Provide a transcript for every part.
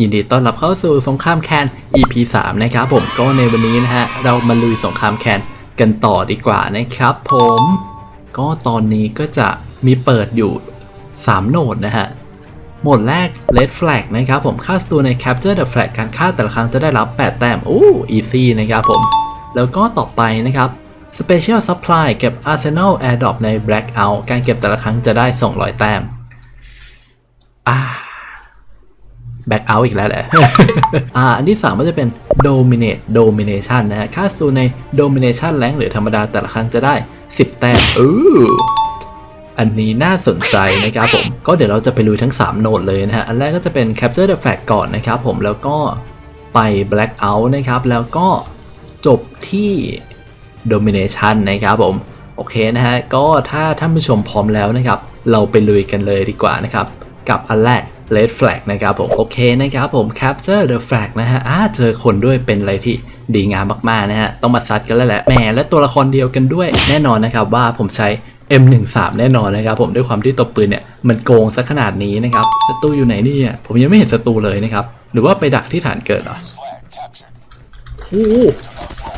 ยินดีต้อนรับเข้าสู่สงครามแคน EP 3 นะครับผมก็ในวันนี้นะฮะ เรามาลุยสงครามแคนกันต่อดีกว่านะครับผม ก็ตอนนี้ก็จะมีเปิดอยู่ 3 โหนดนะฮะ โหมดแรก Red Flag นะครับผมค่าสตูใน Capture the Flag การฆ่าแต่ละครั้งจะได้รับ 8 แต้มโอ้ easy นะครับผม แล้วก็ต่อไปนะครับ Special Supply เก็บ Arsenal Airdrop ใน Blackout การเก็บแต่ละครั้งจะได้ 200 แต้มอ่า แบ็กเอาท์อีกแล้วแหละอ่าอันที่ 3 ก็จะเป็น dominate domination นะฮะค่าสูใน domination แรงหรือธรรมดาแต่ละครั้งจะได้ 10 แต้มอู้อันนี้น่าสนใจนะครับผม ก็เดี๋ยวเราจะไปลุยทั้ง 3 โนดเลยนะฮะ อันแรกก็จะเป็น capture the flag ก่อนนะครับผมแล้วก็ไป blackout นะครับ แล้วก็จบที่ domination นะครับผม โอเคนะฮะ ก็ถ้าท่านผู้ชมพร้อมแล้วนะครับ เราไปลุยกันเลยดีกว่านะครับ กับอันแรก red flag นะครับผมโอเคนะครับผม capture the flag นะฮะอ่าเจอคนด้วยเป็นอะไรที่ดีงามมากๆนะฮะต้องมาซัดกันแล้วแหละแหมและตัวละครเดียวกันด้วยแน่นอนนะครับว่าผมใช้ M13 แน่นอนนะครับผมด้วยความที่ตัวปืนเนี่ยมันโกงซะขนาดนี้นะครับศัตรูอยู่ไหนเนี่ยผมยังไม่เห็นศัตรูเลยนะครับหรือว่าไปดักที่ฐานเกิดเหรอโอ้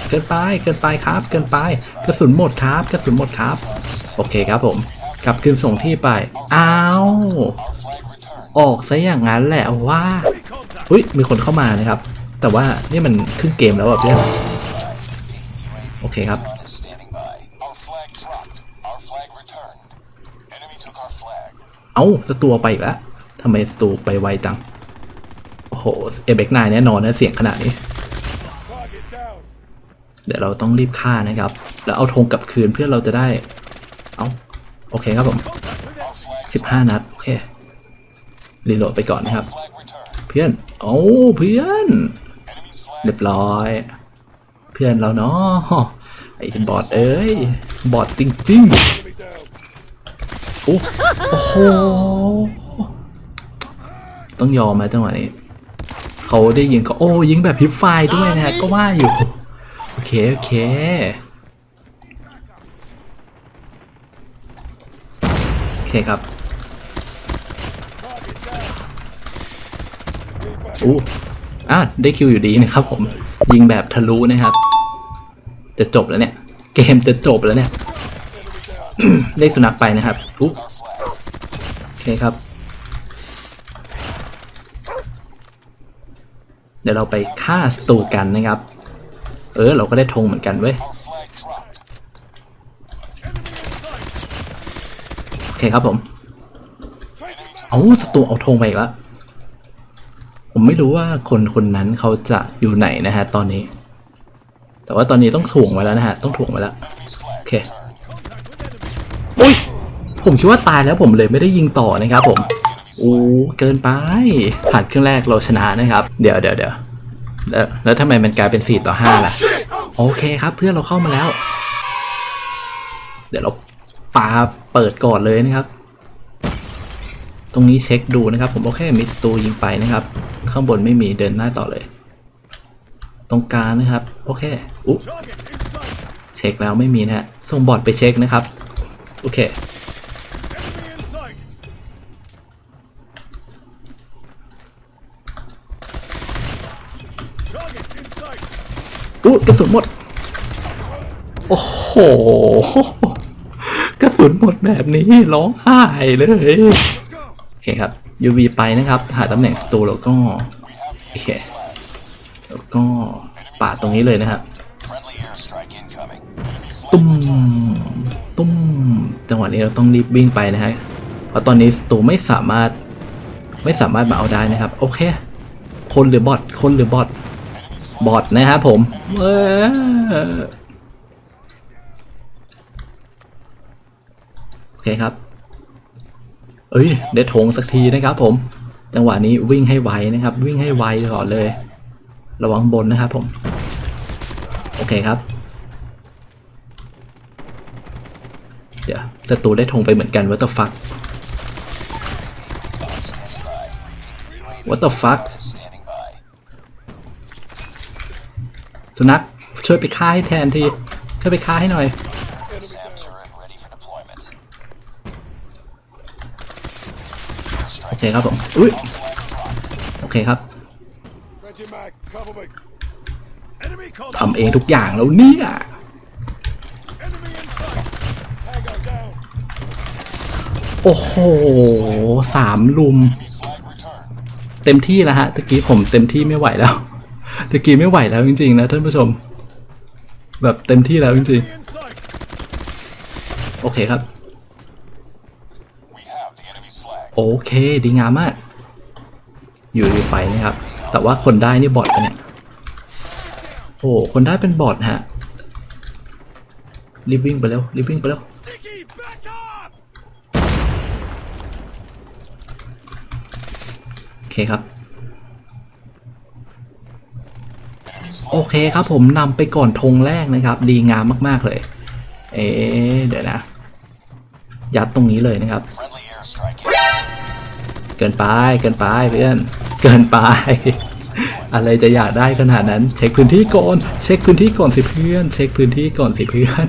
เกินไปเกินไปครับ เกินไปกระสุนหมดครับกระสุนหมดครับ โอเคครับผมกลับคืนส่งที่ไปอ้าว ออกซะอย่างนั้นแหละว่าอุ้ยมีคนเข้ามานะครับ แต่ว่านี่มันครึ่งเกมแล้วแบบเพื่อนโอเคครับเอาสตูไปอีกแล้วทำไมสตูไปไวจัง โอ้โห เอเบกนายแน่นอนนะเสียงขนาดนี้ เดี๋ยวเราต้องรีบฆ่านะครับ แล้วเอาธงกลับคืนเพื่อเราจะได้ เอาโอเคครับผม 15 นัด โอเค รีโหลดไปก่อนนะครับ เพื่อนโอ้เพื่อนเรียบร้อย เพื่อนเราเนาะไอ้บอดเอ้ยบอดจริงๆโอ้โอ้โหต้องยอมไหมจังหวะนี้เขาได้ยิงก็โอ้ยิงแบบพิฟไฟด้วยนะฮะก็ว่าอยู่โอเคโอเคโอเคครับ อู้อะได้คิวอยู่ดีนะครับผม ยิงแบบทะลุนะครับ จะจบแล้วเนี่ย เกมจะจบแล้วเนี่ยได้สุนัขไปนะครับอู้โอเคครับ เดี๋ยวเราไปฆ่าสตูกันนะครับ เออ เราก็ได้ธงเหมือนกันเว้ยโอเคครับผม เอาสตูเอาธงไปอีกแล้ว ผมไม่รู้ว่าคนคนนั้นเขาจะอยู่ไหนนะฮะตอนนี้ แต่ว่าตอนนี้ต้องถ่วงไว้แล้วนะฮะ ต้องถ่วงไว้แล้ว โอเคอุ้ย ผมคิดว่าตายแล้วผมเลยไม่ได้ยิงต่อนะครับผมโอ้เกินไป ผ่านเครื่องแรกเราชนะนะครับ เดี๋ยวเดี๋ยวเดี๋ยวแล้วแล้วทำไมมันกลายเป็น 4 ต่อ 5 ล่ะ โอเคครับ เพื่อนเราเข้ามาแล้ว เดี๋ยวเราปาเปิดก่อนเลยนะครับ ตรงนี้เช็คดูนะครับ ผมโอเคมิสตูยิงไปนะครับ ข้างบนไม่มีเดินหน้าต่อเลย ตรงกลางนะครับโอเคอุ๊เช็คแล้วไม่มีนะฮะส่งบอทไปเช็คนะครับโอเคอู้กระสุนหมด โอ้โห กระสุนหมดแบบนี้ร้องไห้เลย โอเคครับ UV ไปนะครับ หาตำแหน่งสตูแล้วก็โอเคแล้วก็ปาดตรงนี้เลยนะครับตุ้มตุ้มจังหวะนี้เราต้องรีบวิ่งไปนะฮะเพราะตอนนี้สตูไม่สามารถไม่สามารถมาเอาได้นะครับ โอเค คนหรือบอทคนหรือบอทบอทนะครับผมเออโอเคครับ เอ้ยได้ธงสักทีนะครับผม จังหวะนี้วิ่งให้ไวนะครับ วิ่งให้ไวก่อนเลย ระวังบนนะครับผม โอเคครับ เดี๋ยวศัตรูได้ธงไปเหมือนกัน what the fuck what the fuck standing by. สุนัขช่วยไปฆ่าให้แทนทีช่วยไปฆ่าให้หน่อย เคครับผมอุ้ยโอเคครับ Changing mag. Cover me. Enemy ทำเองทุกอย่างแล้วเนี่ย Enemy in sight. Tango down. โอ้โหสามลุม Enemy's flag returned. เต็มที่แล้วฮะตะกี้ผมเต็มที่ไม่ไหวแล้วตะกี้ไม่ไหวแล้วจริงๆนะท่านผู้ชม แบบเต็มที่แล้วจริง In sight. ๆโอเคครับ We have the enemy's flag. โอเค ดีงามมาก อยู่ดีไปนะครับ แต่ว่าคนได้นี่บอทเนี่ยโอ้คนได้เป็นบอทฮะรีบวิ่งไปเร็วรีบวิ่งไปเร็วโอเคครับ โอเคครับผมนำไปก่อนธงแรกนะครับ ดีงามมาก ๆ เลย เอ๊เดี๋ยวนะ ยัดตรงนี้เลยนะครับ เกินไปเกินไปเพื่อนเกินไป อะไรจะอยากได้ขนาดนั้น เช็คพื้นที่ก่อนเช็คพื้นที่ก่อนสิเพื่อน เช็คพื้นที่ก่อนสิเพื่อน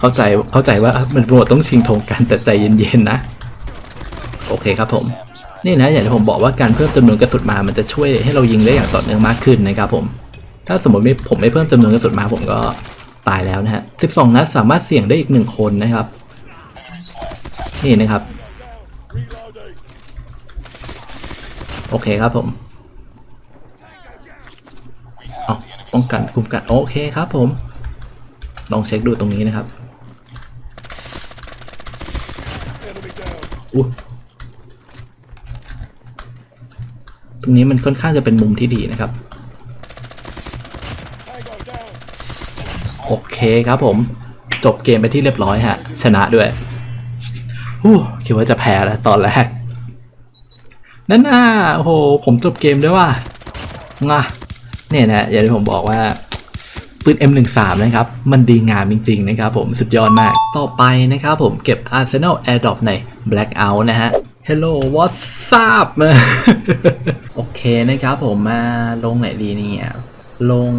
เข้าใจเข้าใจว่ามันรวดต้องชิงธงกันแต่ใจเย็นๆนะ โอเคครับผมนี่นะอย่างที่ผมบอกว่าการเพิ่มจำนวนกระสุนมา มันจะช่วยให้เรายิงได้อย่างต่อเนื่องมากขึ้นนะครับผม ถ้าสมมติไม่ผมไม่เพิ่มจำนวนกระสุนมาผมก็ตายแล้วนะฮะ 12 นัดสามารถเสี่ยงได้อีกหนึ่งคนนะครับ นี่นะครับ โอเคครับผมเอาป้องกันคุมกันโอเคครับผม ลองเช็คดูตรงนี้นะครับอู้ตรงนี้มันค่อนข้างจะเป็นมุมที่ดีนะครับ โอเคครับผม จบเกมไปที่เรียบร้อยฮะ ชนะด้วยอู้คิดว่าจะแพ้แล้วตอนแรก นั่นน่ะโอ้โหผมจบเกมด้วยว่ะงะเนี่ยนะอย่างที่ผมบอกว่าปืน M13 นะครับ มันดีงามจริง ๆ นะครับผมสุดยอดมาก ต่อไปนะครับผมเก็บ Arsenal Airdrop ใน Blackout นะฮะ Hello what's up โอเคนะครับผมมาลงไหนดีเนี่ย ลง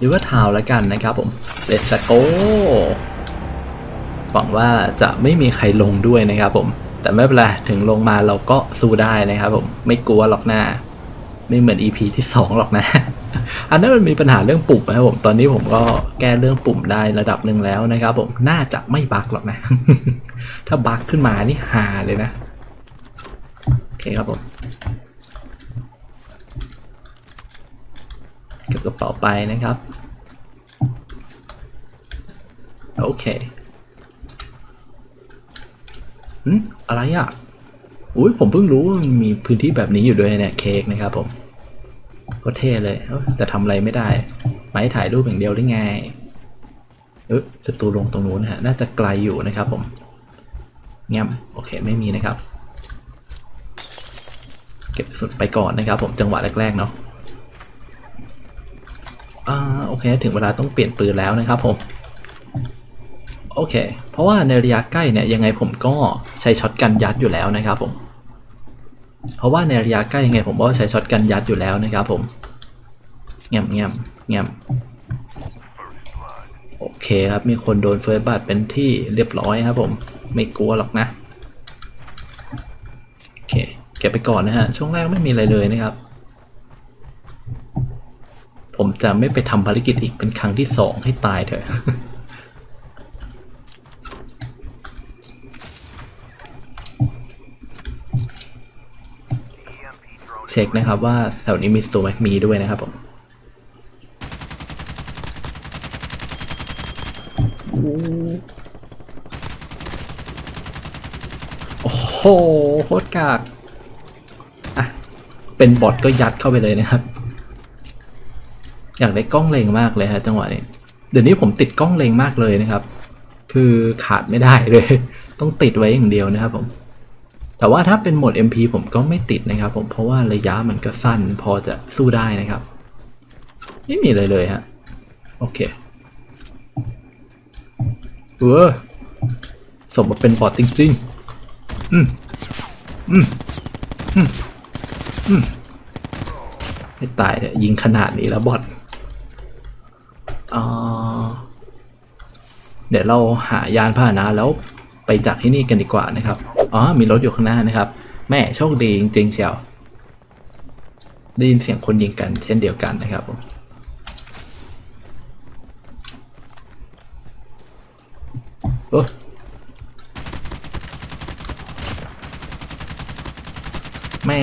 River Town แล้วกันนะครับผม Let's go หวังว่าจะไม่มีใครลงด้วยนะครับผม แต่ไม่เป็นไรถึงลงมาเราก็สู้ได้นะครับผมไม่กลัวหรอกหน้า ไม่เหมือน EP ที่ 2 หรอกนะ อันนั้นมันมีปัญหาเรื่องปุ่มนะครับผม ตอนนี้ผมก็แก้เรื่องปุ่มได้ระดับหนึ่งแล้วนะครับ ผมน่าจะไม่บั๊กหรอกนะ ถ้าบั๊กขึ้นมานี่ฮาเลยนะโอเคครับผมเก็บกระเป๋าไปนะครับ โอเค อืมอะไรอะอุ้ยผมเพิ่งรู้ว่ามันมีพื้นที่แบบนี้อยู่ด้วยเนี่ยเค้กนะครับผมก็เท่เลยแต่ทำอะไรไม่ได้ไม้ถ่ายรูปอย่างเดียวได้ไงเออศัตรูลงตรงนู้นฮะน่าจะไกลอยู่นะครับผมเงียบโอเคไม่มีนะครับ เก็บสุนไปก่อนนะครับ ผมจังหวะแรกๆเนาะอ่าโอเค ถึงเวลาต้องเปลี่ยนปืนแล้วนะครับผม โอเค เพราะว่าในระยะใกล้เนี่ยยังไงผมก็ใช้ช็อตกันยัดอยู่แล้วนะครับผม เพราะว่าในระยะใกล้ยังไงผมก็ใช้ช็อตกันยัดอยู่แล้วนะครับผมเงียบเงียบเงียบโอเคครับ มีคนโดนเฟิร์สบัตเป็นที่เรียบร้อยครับผม ไม่กลัวหรอกนะ โอเค เก็บไปก่อนนะฮะ ช่วงแรกไม่มีอะไรเลยนะครับ ผมจะไม่ไปทำภารกิจอีกเป็นครั้งที่สองให้ตายเถอะ ช็คนะครับว่าแถวนี้มีสโตร์แม็กมีด้วยนะครับผมโอ้โหโคตรกากอะเป็นบอทก็ยัดเข้าไปเลยนะครับ อยากได้กล้องเลงมากเลยฮะจังหวะนี้ เดี๋ยวนี้ผมติดกล้องเลงมากเลยนะครับ คือขาดไม่ได้เลย ต้องติดไว้อย่างเดียวนะครับผม แต่ว่าถ้าเป็นโหมด MP ผมก็ไม่ติดนะครับ ผมเพราะว่าระยะมันก็สั้นพอจะสู้ได้นะครับ ไม่มีเลยเลยฮะ โอเคเออสมมาเป็นบอทจริงๆอืมอืมอืมอืมไม่ตายเนี่ยยิงขนาดนี้แล้วบอทอ่าเดี๋ยวเราหายานพาหนะแล้วไปจากที่นี่กันดีกว่านะครับ อ๋อ มีรถอยู่ข้างหน้านะครับ แม่โชคดีจริงๆเชียว ได้ยินเสียงคนยิงกันเช่นเดียวกันนะครับผมโอ้แม่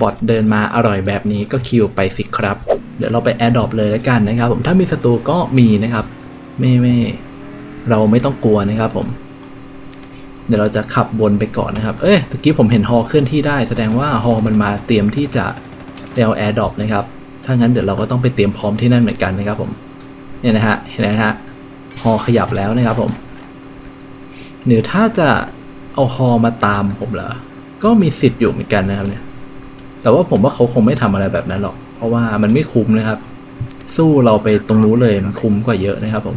บอทเดินมาอร่อยแบบนี้ก็คิวไปสิครับ เดี๋ยวเราไปแอดดอปเลยแล้วกันนะครับผมถ้ามีศัตรูก็มีนะครับ ไม่ไม่ เราไม่ต้องกลัวนะครับผม เดี๋ยวเราจะขับวนไปก่อนนะครับ เอ้ยตะกี้ผมเห็นฮอเคลื่อนที่ได้ แสดงว่าฮอมันมาเตรียมที่จะเอาแอร์ดรอปนะครับ ถ้างั้นเดี๋ยวเราก็ต้องไปเตรียมพร้อมที่นั่นเหมือนกันนะครับผม เนี่ยนะฮะ เห็นไหมฮะ ฮอขยับแล้วนะครับผมหรือถ้าจะเอาฮอมาตามผมเหรอ ก็มีสิทธิ์อยู่เหมือนกันนะครับเนี่ย แต่ว่าผมว่าเขาคงไม่ทำอะไรแบบนั้นหรอก เพราะว่ามันไม่คุ้มนะครับ สู้เราไปตรงนู้นเลยมันคุ้มกว่าเยอะนะครับผม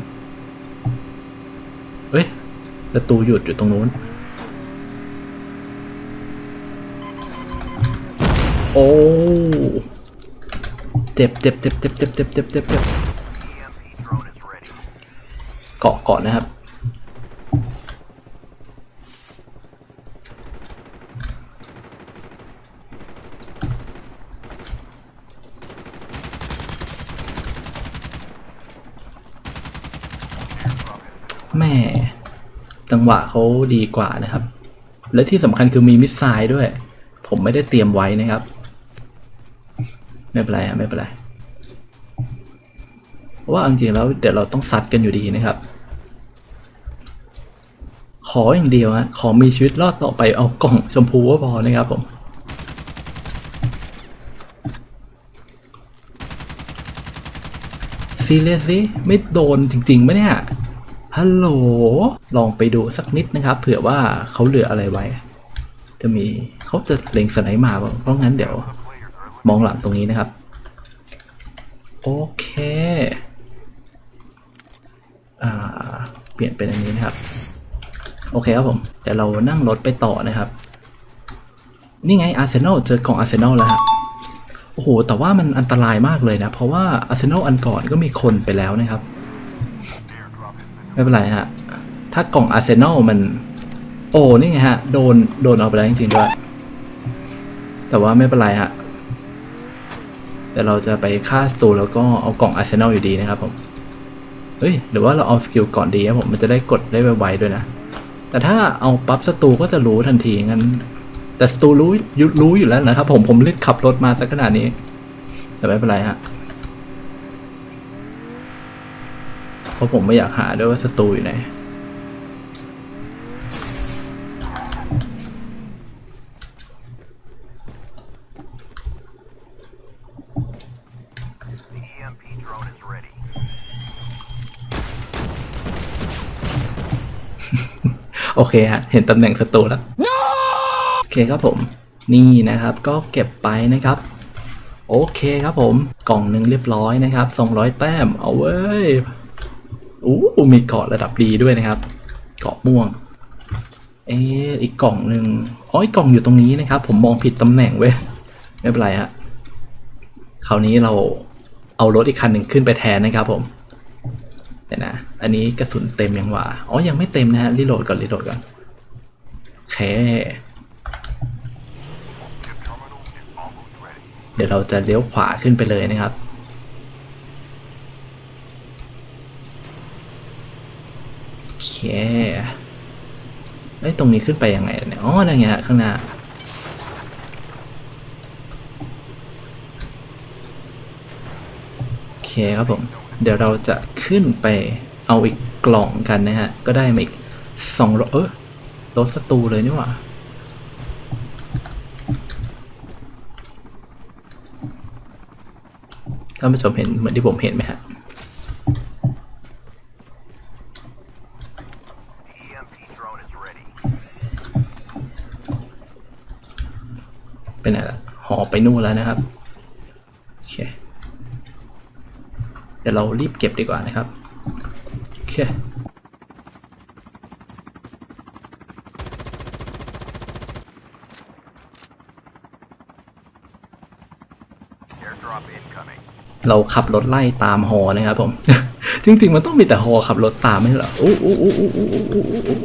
ประตูหยุดอยู่ตรงนู้น โอ้เจ็บเจ็บเจ็บเจ็บเจ็บเจ็บเจ็บเจ็บเจ็บเกาะเกาะนะครับ แม่ จั งหวะเขาดีกว่านะครับ และที่สำคัญคือมีมิสไซล์ด้วย ผมไม่ได้เตรียมไว้นะครับ ไม่เป็นไรอะไม่เป็นไรเพราะว่าเอาจริงๆแล้วเดี๋ยวเราต้องซัดกันอยู่ดีนะครับ ขออย่างเดียวฮะขอมีชีวิตรอดต่อไปเอากล่องชมพูก็พอนะครับผมซีเรียสสิไม่โดนจริงๆไหมเนี่ย ฮัลโหล ลองไปดูสักนิดนะครับ เผื่อว่าเขาเหลืออะไรไว้ จะมีเขาจะเล็งสไนมาเพราะงั้นเดี๋ยวมองหลังตรงนี้นะครับ โอเค อ่า เปลี่ยนเป็นอันนี้นะครับ โอเคครับผม เดี๋ยวเรานั่งรถไปต่อนะครับ นี่ไงอาร์เซนอลเจอกล่องอาร์เซนอลแล้วฮะโอ้โห แต่ว่ามันอันตรายมากเลยนะ เพราะว่าอาร์เซนอลอันก่อนก็มีคนไปแล้วนะครับ ไม่เป็นไรฮะ ถ้ากล่องอาร์เซนอลมัน โอ้นี่ไงฮะ โดนโดนเอาไปแล้วจริงๆด้วย แต่ว่าไม่เป็นไรฮะแต่เราจะไปฆ่าสตูแล้วก็เอากล่องอาร์เซนอลอยู่ดีนะครับผม เฮ้ย หรือว่าเราเอาสกิลก่อนดีครับผมมันจะได้กดได้ไวๆด้วยนะ แต่ถ้าเอาปั๊บสตูก็จะรู้ทันทีงั้น แต่สตูรู้ยุรู้อยู่แล้วนะครับผมผมรีบขับรถมาสักขนาดนี้ แต่ไม่เป็นไรฮะ เพราะผมไม่อยากหาด้วยว่าศัตรูอยู่ไหนโอเคฮะ เห็นตำแหน่งศัตรูแล้ว โอเคครับผม นี่นะครับก็เก็บไปนะครับ โอเคครับผม กล่องหนึ่งเรียบร้อยนะครับ 200 แต้ม เอาเว้ย อู้มีเกาะระดับดีด้วยนะครับ เกาะม่วง เอ๊อีกกล่องหนึ่งอ๋ออีกกล่องอยู่ตรงนี้นะครับ ผมมองผิดตำแหน่งเว้ย ไม่เป็นไรฮะ คราวนี้เราเอารถอีกคันหนึ่งขึ้นไปแทนนะครับผมเดี๋ยวนะ อันนี้กระสุนเต็มยังวะอ๋อ ยังไม่เต็มนะฮะ รีโหลดก่อน รีโหลดก่อนโอเค เดี๋ยวเราจะเลี้ยวขวาขึ้นไปเลยนะครับ โอเค ไอ้ตรงนี้ขึ้นไปยังไงเนี่ย อ๋อ นั่นไงฮะข้างหน้า โอเคครับผม เดี๋ยวเราจะขึ้นไปเอาอีกกล่องกันนะฮะ ก็ได้มาอีกสองรถเออรถสตูเลยนี่หว่าท่านผู้ชมเห็นเหมือนที่ผมเห็นไหมฮะ ไปไหนละหอ ไปนู่นแล้วนะครับโอเคเดี๋ยวเรารีบเก็บดีกว่านะครับโอเคเราขับรถไล่ตามฮอนะครับผม จริงๆ มันต้องมีแต่ฮอขับรถตามไม่ใช่เหรออู้อู้อู้อู้อู้อู้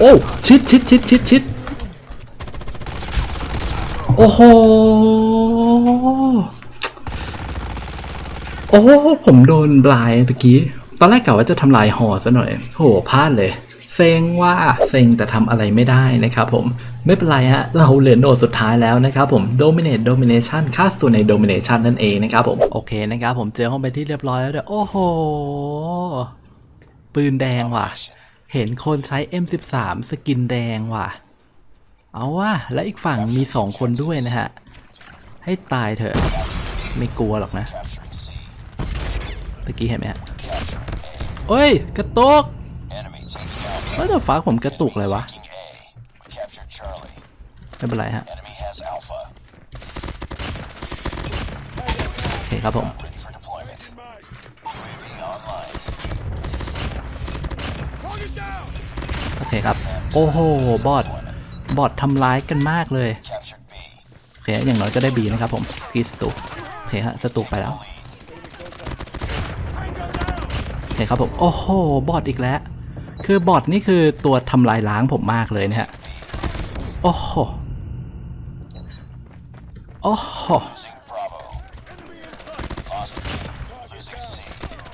โอ้ชิดชิดชิดชิดชิดโอ้โหโอ้ผมโดนบลายตะกี้ ตอนแรกกะว่าจะทำลายหอซะหน่อยโหพลาดเลย เซ็งว่าเซ็งแต่ทำอะไรไม่ได้นะครับผมไม่เป็นไรฮะ เราเหลือโนดสุดท้ายแล้วนะครับผม Dominate Domination ค่าส่วนใน Domination นั่นเองนะครับผม โอเคนะครับผมเจอห้องไปที่เรียบร้อยแล้วเด้อโอ้โห ปืนแดงว่ะ เห็นคนใช้ M13 สกินแดงว่ะ เอาว่ะ และอีกฝั่งมีสองคนด้วยนะฮะ ให้ตายเถอะ ไม่กลัวหรอกนะตะกี้เห็นไหมฮะเอ้ย กระตุกแล้วแต่ฟ้าผมกระตุกเลยวะ ไม่เป็นไรฮะ โอเคครับผม โอเคครับ โอ้โห บอทบอททำร้ายกันมากเลย โอเค อย่างน้อยก็ได้บีนะครับผมกีสตุกโอเคฮะสตุกไปแล้วโอเคครับผม โอ้โห บอทอีกแล้ว คือบอทนี่คือตัวทำลายล้างผมมากเลยนะฮะ โอ้โห โอ้โห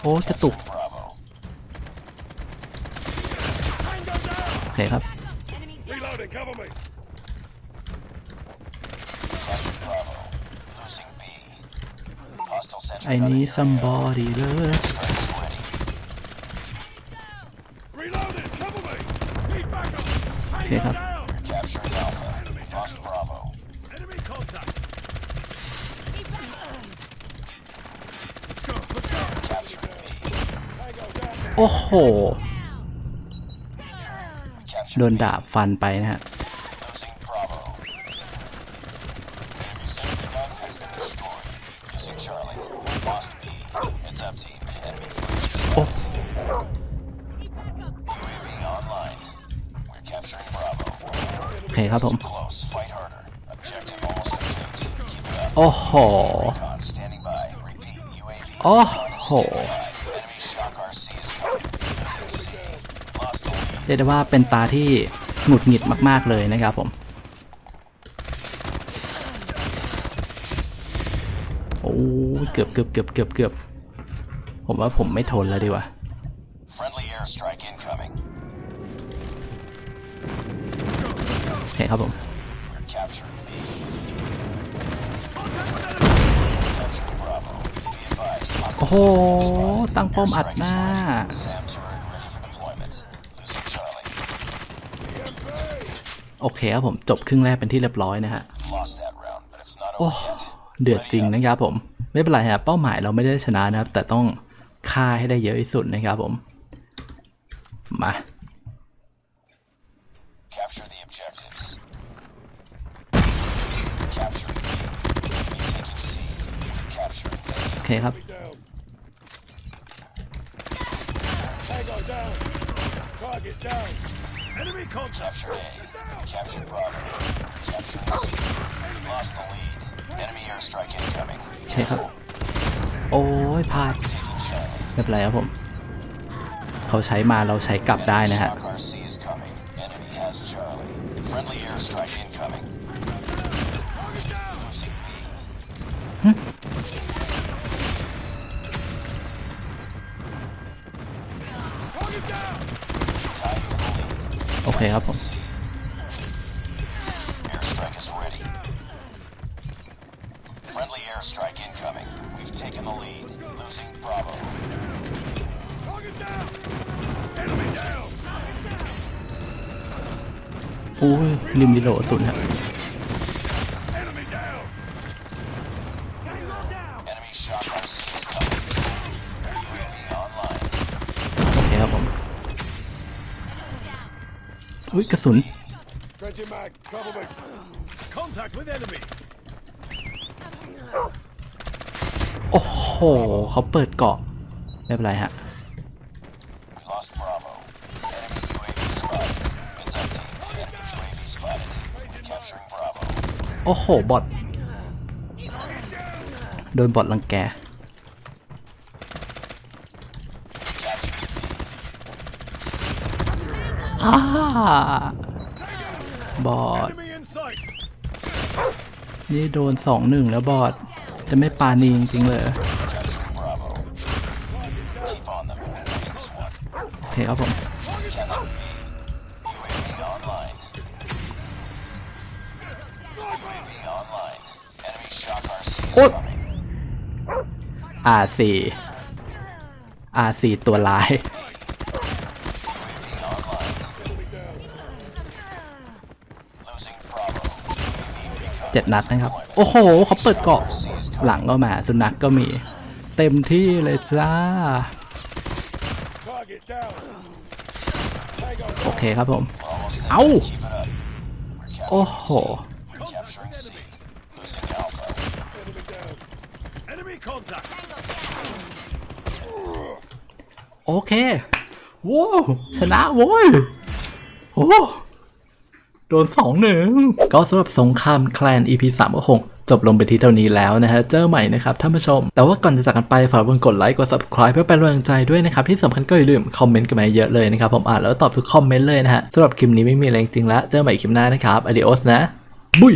โอ้กระตุก Bravo. โอ เคครับ Reloading, cover me. Captured Bravo. Losing B. Hostile sentry I gun need in area. somebody love Strike is ready. Reloading, cover me. Need backup. โอเคครับ Down. Capturing Alpha. Lost Bravo. Enemy contact. Capturing B. Tango down. โอ้โห We captured โดนดาบฟันไปนะฮะ Losing Bravo. Enemy sentry gun has been destroyed. Losing Charlie. Lost B. Heads up, team. Enemy UAV Oh. UAV online. We're capturing Bravo. โอเคครับผม Close. Fight harder. Objective almost complete. Keep it up. โอ้โห Recon standing by. Repeat. UAV. โอ้โห เรียกได้ว่าเป็นตาที่หงุดหงิดมาก ๆ เลยนะครับผม โอ้ยเกือบเกือบเกือบเกือบเกือบผมว่าผมไม่ทนแล้วดีกว่า Friendly airstrike incoming. โอเคครับผม We're capturing B. Capturing Bravo. Be advised. hostile โอ้โห ตั้งป้อมอัดหน้า โอเคครับผมจบครึ่งแรกเป็นที่เรียบร้อยนะฮะ Lost that round, but it's not โอ้ over yet. เดือดจริงนะครับผม ไม่เป็นไรฮะเป้าหมายเราไม่ได้ชนะนะครับ แต่ต้องฆ่าให้ได้เยอะที่สุดนะครับผมมา Capture the objectives. Capturing B. Enemy taking C. Capturing A. โอเคครับ Down. Tango down. Target down. Enemy contact. Capture A. Capture Bravo. Capturing C. Lost the lead. Enemy airstrike incoming. โอเคครับ โอ้ยพลาด Taking Charlie. ไม่เป็นไรครับผม เขาใช้มาเราใช้กลับได้นะฮะ Shock RC is coming. Enemy has Charlie. Friendly airstrike incoming. Losing B. Target down. Tied for the lead. โอเคครับผม Airstrike ริมดิโหลสุดฮะ Enemy down. Tango down. Enemy shock RC is coming. UAV online. โอเคครับผมอุ้ยกระสุน Trenching mag. Cover me. Contact with enemy. โอ้โหเขาเปิดเกาะไม่เป็นไรฮะ โอ้โห บอทโดนบอทรังแกอาบอดนี่โดนสองหนึ่งแล้วบอดจะไม่ปานีจริงๆเลยโอเคครับผม อ้อาสี่อาสี่ตัวร้าย เจ็ดนัดนะครับ โอ้โห เขาเปิดเกาะ หลังก็มา สุนัขกก็มี เต็มที่เลยจ้า โอเคครับผม เอา้า โอ้โห Capturing C. Losing Alpha. enemy down. Enemy contact. โอเคโว้วชนะโว้ยโอ้โดนสองหนึ่งก็สำหรับสงครามแคลน EP 3ก็คงจบลงไปที่เท่านี้แล้วนะฮะ เจอใหม่นะครับท่านผู้ชม แต่ว่าก่อนจะจากกันไปฝากเพื่อนกดไลค์กด subscribe เพื่อเป็นกำลังใจด้วยนะครับ ที่สำคัญก็อย่าลืมคอมเมนต์กันมาเยอะเลยนะครับ ผมอ่านแล้วตอบทุกคอมเมนต์เลยนะฮะสำหรับคลิปนี้ไม่มีอะไรจริงแล้ว เจอใหม่คลิปหน้านะครับ adios นะบุย